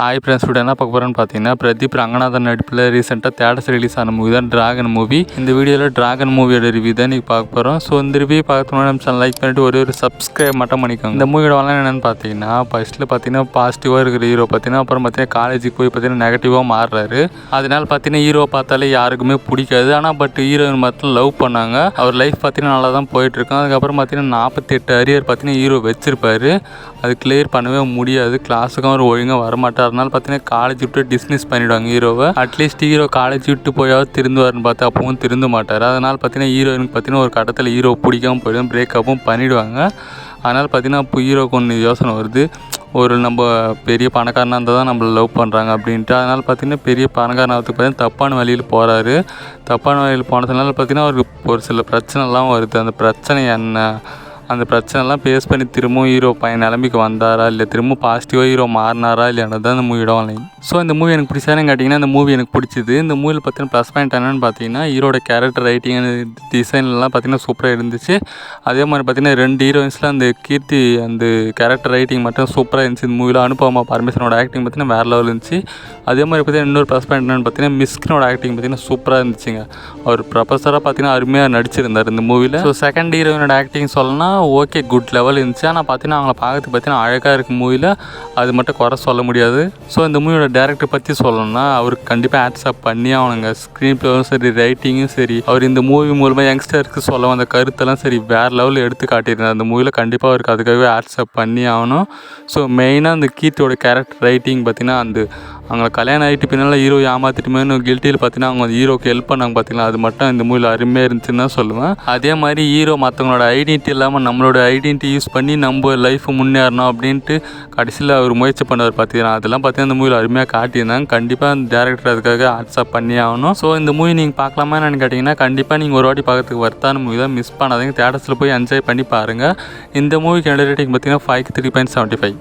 Hi friends கூட என்ன பார்க்க போகிறேன்னு பார்த்தீங்கன்னா பிரதீப் ரங்கநாதன் நடிப்பில் ரீசெண்டாக தேட்டர்ஸ் ரிலீஸ் ஆன மூவி தான் டிராகன் மூவி இந்த வீடியோவில் டிராகன் மூவியோட ரிவ்யூ தான் நீங்கள் பார்க்க போகிறோம் ஸோ இந்த ரிவ்யூ பார்க்கணும்னா நம்ம சேனல் லைக் பண்ணிட்டு ஒரே ஒரு சப்ஸ்கிரைப் மட்டும் பண்ணிக்கோங்க. இந்த மூவியோட வரலாம் என்னென்னு பார்த்தீங்கன்னா ஃபஸ்ட்டில் பார்த்தீங்கன்னா பாசிட்டிவாக இருக்கிற ஹீரோ பார்த்தீங்கன்னா அப்புறம் பார்த்தீங்கன்னா காலேஜுக்கு போய் பார்த்தீங்கன்னா நெகட்டிவாக மாறுறாரு. அதனால பார்த்தீங்கன்னா ஹீரோ பார்த்தாலே யாருக்குமே பிடிக்காது. ஆனால் பட் ஹீரோயின் மட்டும் லவ் பண்ணாங்க. அவர் லைஃப் பார்த்தீங்கன்னா நல்லா தான் போயிட்டுருக்கோம் அதுக்கப்புறம் பார்த்தீங்கன்னா நாற்பத்தெட்டு அரியர் பார்த்தீங்கன்னா ஹீரோ வச்சிருப்பாரு. அது கிளியர் பண்ணவே முடியாது. கிளாஸுக்கும் அவர் ஒழுங்காக வரமாட்டார். அதனால பார்த்தீங்கன்னா காலேஜ் விட்டு டிஸ்மிஸ் பண்ணிவிடுவாங்க ஹீரோவை அட்லீஸ்ட் ஹீரோ காலேஜ் விட்டு போயாவது திருந்துவார்னு பார்த்தா அப்பவும் திருந்த மாட்டார். அதனால் பார்த்தீங்கன்னா ஹீரோயினுக்கு பார்த்தீங்கன்னா ஒரு கட்டத்தில் ஹீரோ பிடிக்காம போயிடும் பிரேக்கப்பும் பண்ணிவிடுவாங்க அதனால் பார்த்தீங்கன்னா இப்போ ஹீரோக்கு ஒன்று யோசனை வருது. ஒரு நம்ம பெரிய பணக்காரனாக இருந்தால் தான் நம்மளை லவ் பண்ணுறாங்க அப்படின்ட்டு. அதனால் பார்த்தீங்கன்னா பெரிய பணக்காரனாகிறதுக்கு பார்த்தீங்கன்னா தப்பான வழியில் போகிறாரு தப்பான வழியில் போனதுனால பார்த்தீங்கன்னா அவருக்கு ஒரு சில பிரச்சனைலாம் வருது. அந்த பிரச்சனை என்ன? அந்த பிரச்சனைலாம் ஃபேஸ் பண்ணி திரும்பவும் ஹீரோ பையன் நிலமைக்கு வந்தாரா? இல்லை திரும்ப பாசிட்டிவாக ஹீரோ மாறினாரா? இல்லையானது தான் இந்த மூவியோட லைன் ஸோ இந்த மூவி எனக்கு பிடிச்சானு கேட்டிங்கன்னா இந்த மூவி எனக்கு பிடிச்சிது. இந்த மூவியில் பார்த்தீங்கன்னா ப்ளஸ் பாயிண்ட் என்னென்னு பார்த்தீங்கன்னா ஹீரோட கேரக்டர் ரைட்டிங் டிசைன்லாம் பார்த்தீங்கன்னா சூப்பராக இருந்துச்சு. அதே மாதிரி பார்த்தீங்கன்னா ரெண்டு ஹீரோயின்ஸில் அந்த கீர்த்தி அந்த கேரக்டர் ரைட்டிங் மட்டும் சூப்பராக இருந்துச்சு. இந்த மூவியில் அனுபவமா பரமேஸ்வரனோட ஆக்டிங் பார்த்தீங்கன்னா வேறு லெவல் இருந்துச்சு. அதே மாதிரி பார்த்தீங்கன்னா இன்னொரு ப்ளஸ் பாயிண்ட் என்னென்னு பார்த்தீங்கன்னா மிஸ்கினோட ஆக்டிங் பார்த்தீங்கன்னா சூப்பராக இருந்துச்சுங்க. அவர் ப்ரொஃபஸராக பார்த்தீங்கன்னா அருமையாக நடிச்சிருந்தார் இந்த மூவியில் ஸோ செகண்ட் ஹீரோயினோட ஆக்டிங் சொல்லணும்னா ஓகே குட் லெவல் இருந்துச்சு. ஆனால் பார்த்தீங்கன்னா அவங்கள பார்க்கறதுக்கு பார்த்தீங்கன்னா அழகாக இருக்கும் மூவியில் அது மட்டும் குறை சொல்ல முடியாது. ஸோ இந்த மூவியோட டேரக்டர் பற்றி சொல்லணும்னா அவருக்கு கண்டிப்பாக ஆட்ஸ்அப் பண்ணி அவனுங்க ஸ்க்ரீன் ப்ளேவும் சரி ரைட்டிங்கும் சரி அவர் இந்த மூவி மூலமாக யங்ஸ்டருக்கு சொல்ல வந்த கருத்தெல்லாம் சரி வேறு லெவலில் எடுத்து காட்டியிருந்தார். அந்த மூவியில் கண்டிப்பாக அவருக்கு அதுக்காகவே ஆட்ஸ்அப் பண்ணி ஆகணும். ஸோ மெயினாக அந்த கீர்த்தியோட கேரக்டர் ரைட்டிங் பார்த்தீங்கன்னா அந்த அவங்களை கல்யாணம் ஆகிட்டு பின்னால் ஹீரோ ஏமாத்திட்டுமேனு கில்ட்டியில் பார்த்தீங்கன்னா அவங்க ஹீரோக்கு ஹெல்ப் பண்ணாங்க பார்த்தீங்களா அது மட்டும் இந்த மூவியில் அருமையாக இருந்துச்சுன்னு தான் சொல்லுவேன். அதே மாதிரி ஹீரோ மற்றவங்களோட ஐடென்டிட்டி இல்லாமல் நம்மளோட ஐடென்டிட்டி யூஸ் பண்ணி நம்ம லைஃப் முன்னேறணும் அப்படின்ட்டு கடைசியில் அவர் முயற்சி பண்ணவர் பார்த்தீங்கன்னா அதெல்லாம் பார்த்தீங்கன்னா இந்த மூவியில் அருமையாக காட்டியிருந்தாங்க. கண்டிப்பாக அந்த டேரக்டர் அதுக்காக ஆட்ஸ்அப் பண்ணி ஆகணும். ஸோ இந்த மூவி நீங்கள் பார்க்கலாமா என்னன்னு கேட்டிங்கன்னா கண்டிப்பாக நீங்கள் ஒரு வாட்டி பார்க்கறதுக்கு வர்த்தான மூவி தான். மிஸ் பண்ணாதீங்க. தேட்டர்ஸில் போய் என்ஜாய் பண்ணி பாருங்கள் இந்த மூவிக்கு ரேட்டிங் பார்த்தீங்கன்னா five three point seventy five